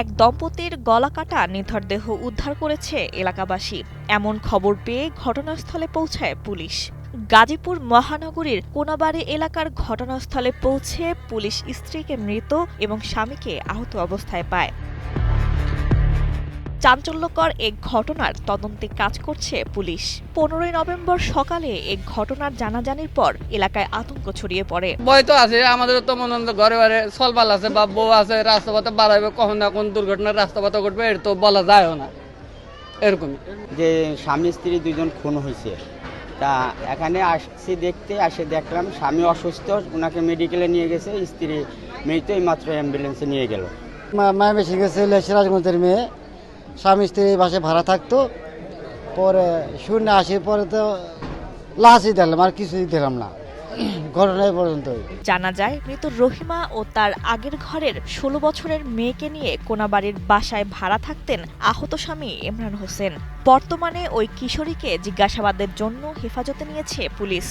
এক দম্পতির গলা কাটা দেহ উদ্ধার করেছে এলাকাবাসী। এমন খবর পেয়ে ঘটনাস্থলে পৌঁছায় পুলিশ। গাজীপুর মহানগরীর কোনাবাড়ি এলাকার ঘটনাস্থলে পৌঁছে পুলিশ স্ত্রীকে মৃত এবং স্বামীকে আহত অবস্থায় পায়। চাঞ্চল্যকর এক ঘটনার তদন্তে কাজ করছে পুলিশ। পনেরোই নভেম্বর সকালে এক ঘটনার জানাজানির পর এলাকায় আতঙ্ক ছড়িয়ে পড়ে। ভয় তো আছে আমাদের তো মনে হয় ঘরে ঘরে সলবাল আছে বা বউ আছে রাস্তা পথে বাড়াইবে কখন না কোন দুর্ঘটনা রাস্তা পথে ঘটবে এটা তো বলা যায়ও না। এরকমই। যে স্বামী স্ত্রী দুজন খুন হয়েছে তা এখানে আসছি দেখতে আসে দেখলাম স্বামী অসুস্থ ওনাকে মেডিকেলে নিয়ে গেছে স্ত্রী মৃত মাত্র অ্যাম্বুলেন্সে নিয়ে গেল। মায় বেশি গেছে সিরাজগঞ্জের মেয়ে। স্বামী স্ত্রী বাসে ভাড়া থাকতো। পরে শূন্য আসি পরে তো লাশই দিলাম, আর কিছুই দিলাম না। ঘটনা এই পর্যন্তই। জানা যায়, মৃত রহিমা ও তার আগের ঘরের ষোলো বছরের মেয়েকে নিয়ে কোনাবাড়ির বাসায় ভাড়া থাকতেন আহত স্বামী ইমরান হোসেন। বর্তমানে ওই কিশোরীকে জিজ্ঞাসাবাদের জন্য হেফাজতে নিয়েছে পুলিশ।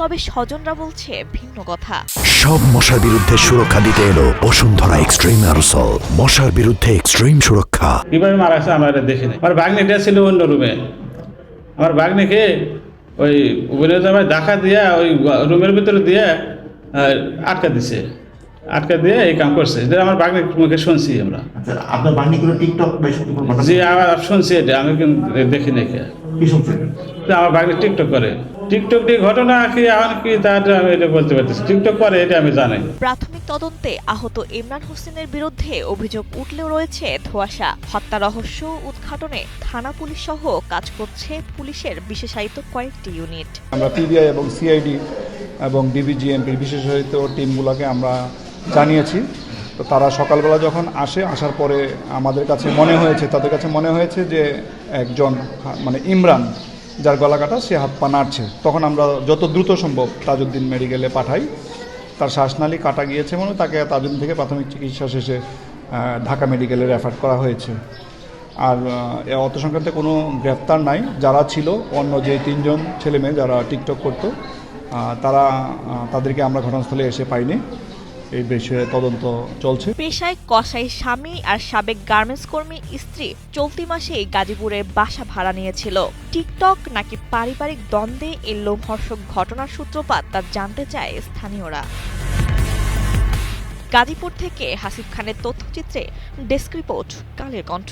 তবে স্বজনরা বলছে ভিন্ন কথা। সব মশার বিরুদ্ধে সুরক্ষা দিতে এলো বসুন্ধরা এক্সট্রিম অ্যারোসল। মশার বিরুদ্ধে এক্সট্রিম সুরক্ষা। কীভাবে মারা আছে আমার এটা দেখিনি আমার বাগনিটা ছিল অন্য রুমে। আমার বাগনিকে ওই অভিনেতা দেখা দিয়া ওই রুমের ভিতরে দিয়ে আটকা দিছে। আটকা দিয়ে এই কাম করছে। এটা আমার বাগনির মুখে শুনছি আমরা। আচ্ছা আপনার বাহিনী করে টিকটক জি আমার শুনছি এটা আমি কিন্তু দেখি নাকি কি শুনছেন? আমার বাগনি টিকটক করে। টিকটক দিয়ে ঘটনা কি আমার কি তা আমি এটা বলতে পারতেছি। টিকটক করে এটা আমি জানি। প্রাথমিক তদন্তে আহত ইমরান হোসেনের বিরুদ্ধে অভিযোগ উঠলেও রয়েছে ধোঁয়াশা। হত্যা রহস্য উদ্ঘাটনে থানা পুলিশ সহ কাজ করছে পুলিশের বিশেষায়িত কয়েকটি ইউনিট। আমরা পিবিআই এবং সিআইডি এবং ডিবিজিএমপির বিশেষায়িত টিমগুলোকে আমরা জানিয়েছি। তো তারা সকালবেলা যখন আসে, আসার পরে আমাদের কাছে মনে হয়েছে, তাদের কাছে মনে হয়েছে যে একজন মানে ইমরান, যার গলা কাটা সে হাত পা নাড়ছে। তখন আমরা যত দ্রুত সম্ভব তাজউদ্দিন মেডিকেলে পাঠাই। তার শ্বাসনালী কাটা গিয়েছে মনে তাকে তাজউদ্দিন থেকে প্রাথমিক চিকিৎসা শেষে ঢাকা মেডিকেলে রেফার করা হয়েছে। আর অত সংক্রান্তে কোনো গ্রেপ্তার নাই। যারা ছিল, অন্য যে তিনজন ছেলে মেয়ে যারা টিকটক করতো তারা তাদেরকে আমরা ঘটনাস্থলে এসে পাইনি। এই বিষয়ে তদন্ত চলছে। পেশায় কসাই স্বামী আর সাবেক গার্মেন্টস কর্মী স্ত্রী চলতি মাসেই গাজীপুরে বাসা ভাড়া নিয়েছিল। টিকটক নাকি পারিবারিক দ্বন্দ্বে এই লোমহর্ষক ঘটনার সূত্রপাত তা জানতে চায় স্থানীয়রা। গাজীপুর থেকে হাসিফ খানের তথ্যচিত্রে ডেস্ক রিপোর্ট, কালের কণ্ঠ।